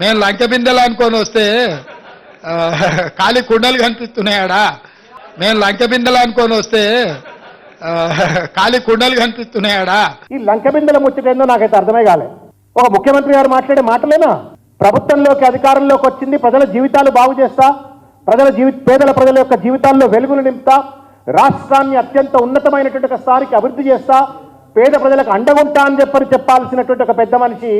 మేము లంక బిందెలు అనుకొని వస్తే ఖాళీ కుండలు కనిపిస్తున్నాయాడా? మేము లంక బిందెలు అనుకొని వస్తే ఖాళీ కుండలు కనిపిస్తున్నాయాడా? ఈ లంక బిందెల ముచ్చటేందో నాకైతే అర్థమే కాలే. ఒక ముఖ్యమంత్రి గారు మాట్లాడే మాటలేనా? ప్రభుత్వంలోకి అధికారంలోకి వచ్చింది ప్రజల జీవితాలు బాగు చేస్తా ప్రజల జీవి పేదల ప్రజల యొక్క జీవితాల్లో వెలుగులు నింపుతా రాష్ట్రాన్ని అత్యంత ఉన్నతమైనటువంటి ఒక స్థాయికి అభివృద్ధి చేస్తా పేద ప్రజలకు అండగుంటా అని చెప్పని చెప్పాల్సినటువంటి ఒక పెద్ద మనిషి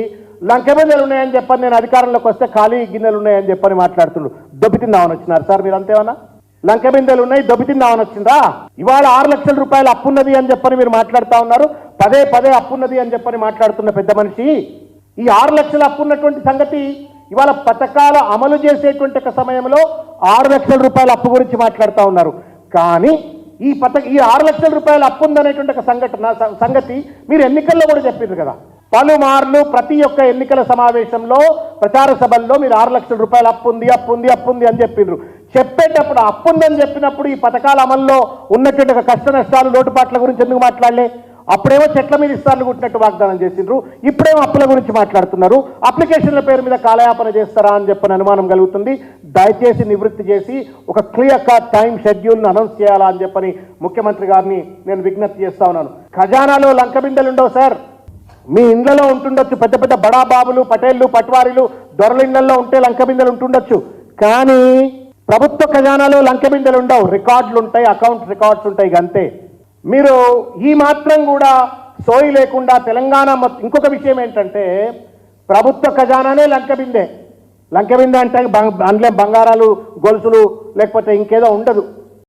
లంక బిందెలు ఉన్నాయని చెప్పని నేను అధికారంలోకి వస్తే ఖాళీ గిన్నెలు ఉన్నాయని చెప్పని మాట్లాడుతుండ్రు దొబ్బితిందామని వచ్చినారు సార్ మీరు అంతేమన్నా లంక బిందెలు ఉన్నాయి దొబ్బితిందామని వచ్చిందా ఇవాళ ఆరు లక్షల రూపాయలు అప్పున్నది అని చెప్పని మీరు మాట్లాడుతూ ఉన్నారు. పదే పదే అప్పున్నది అని చెప్పని మాట్లాడుతున్న పెద్ద మనిషి. ఈ ఆరు లక్షల అప్పు ఉన్నటువంటి సంగతి ఇవాళ పథకాల అమలు చేసేటువంటి ఒక సమయంలో ఆరు లక్షల రూపాయల అప్పు గురించి మాట్లాడుతూ ఉన్నారు. కానీ ఈ పథక ఈ ఆరు లక్షల రూపాయలు అప్పు ఉందనేటువంటి ఒక సంఘటన సంగతి మీరు ఎన్నికల్లో కూడా చెప్పిండ్రు కదా. పలుమార్లు ప్రతి ఒక్క ఎన్నికల సమావేశంలో ప్రచార సభల్లో మీరు ఆరు లక్షల రూపాయలు అప్పు ఉంది అప్పు ఉంది అప్పు ఉంది అని చెప్పిండ్రు చెప్పేటప్పుడు అప్పు ఉందని చెప్పినప్పుడు ఈ పథకాల అమల్లో ఉన్నటువంటి ఒక కష్ట నష్టాలు లోటుపాట్ల గురించి ఎందుకు మాట్లాడలే? అప్పుడేమో చెట్ల మీద ఇస్తారని కుట్టినట్టు వాగ్దానం చేసిండ్రు. ఇప్పుడేమో అప్పుల గురించి మాట్లాడుతున్నారు. అప్లికేషన్ల పేరు మీద కాలయాపన చేస్తారా అని చెప్పని అనుమానం కలుగుతుంది. దయచేసి నివృత్తి చేసి ఒక క్లియర్ కట్ టైం షెడ్యూల్ను అనౌన్స్ చేయాలా అని చెప్పని ముఖ్యమంత్రి గారిని నేను విజ్ఞప్తి చేస్తా ఉన్నాను. ఖజానాలో లంకబిందెలు ఉండవు సార్. మీ ఇండ్లలో ఉంటుండొచ్చు. పెద్ద పెద్ద బడాబాబులు పటేళ్ళు పట్వారీలు దొరల ఇళ్ళలో ఉంటే లంకబిందెలు ఉంటుండొచ్చు. కానీ ప్రభుత్వ ఖజానాలో లంకబిందెలు ఉండవు రికార్డులు ఉంటాయి అకౌంట్ రికార్డ్స్ ఉంటాయి అంతే మీరు ఈ మాత్రం కూడా సోయి లేకుండా తెలంగాణ ఇంకొక విషయం ఏంటంటే ప్రభుత్వ ఖజానానే లంక లంకబిందే అంటే బంగ్- అందులో బంగారాలు గొలుసులు లేకపోతే ఇంకేదో ఉండదు.